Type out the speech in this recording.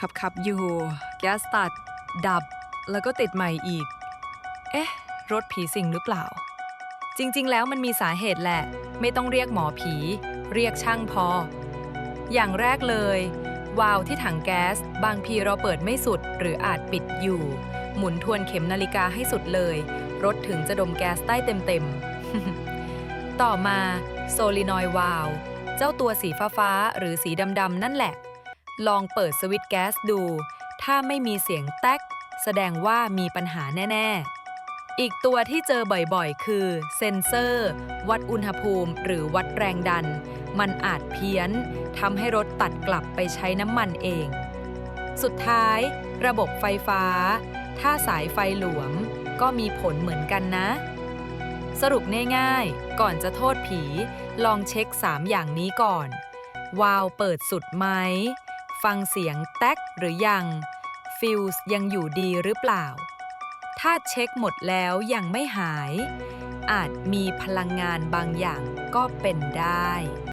ขับขับอยู่ แก๊สตัด ดับ แล้วก็ติดใหม่อีก เอ๊ะ รถผีสิงหรือเปล่า จริง ๆ แล้วมันมีสาเหตุแหละ ไม่ต้องเรียกหมอผี เรียกช่างพอ อย่างแรกเลย วาล์วที่ถังแก๊ส บางทีเราเปิดไม่สุดหรืออาจปิดอยู่ หมุนทวนเข็มนาฬิกาให้สุดเลย รถถึงจะดมแก๊สใต้เต็มๆ ต่อมาโซลินอยวาล์วเจ้าตัวสีฟ้าๆหรือสีดำๆนั่นแหละ ลองเปิดสวิตช์แก๊สดู ถ้าไม่มีเสียงแต๊ก แสดงว่ามีปัญหาแน่ ๆ อีกตัวที่เจอบ่อยๆ คือเซ็นเซอร์ วัดอุณหภูมิ หรือวัดแรงดัน มันอาจเพี้ยนทำให้รถตัดกลับไปใช้น้ำมันเอง สุดท้าย ระบบไฟฟ้า ถ้าสายไฟหลวม ก็มีผลเหมือนกันนะ สรุปง่ายๆ ก่อนจะโทษผี ลองเช็ค 3 อย่างนี้ก่อน วาล์วเปิดสุดไหม ฟังเสียงแต๊กหรือยัง ฟิลส์ยังอยู่ดีหรือเปล่า ถ้าเช็คหมดแล้วยังไม่หาย อาจมีพลังงานบางอย่างก็เป็นได้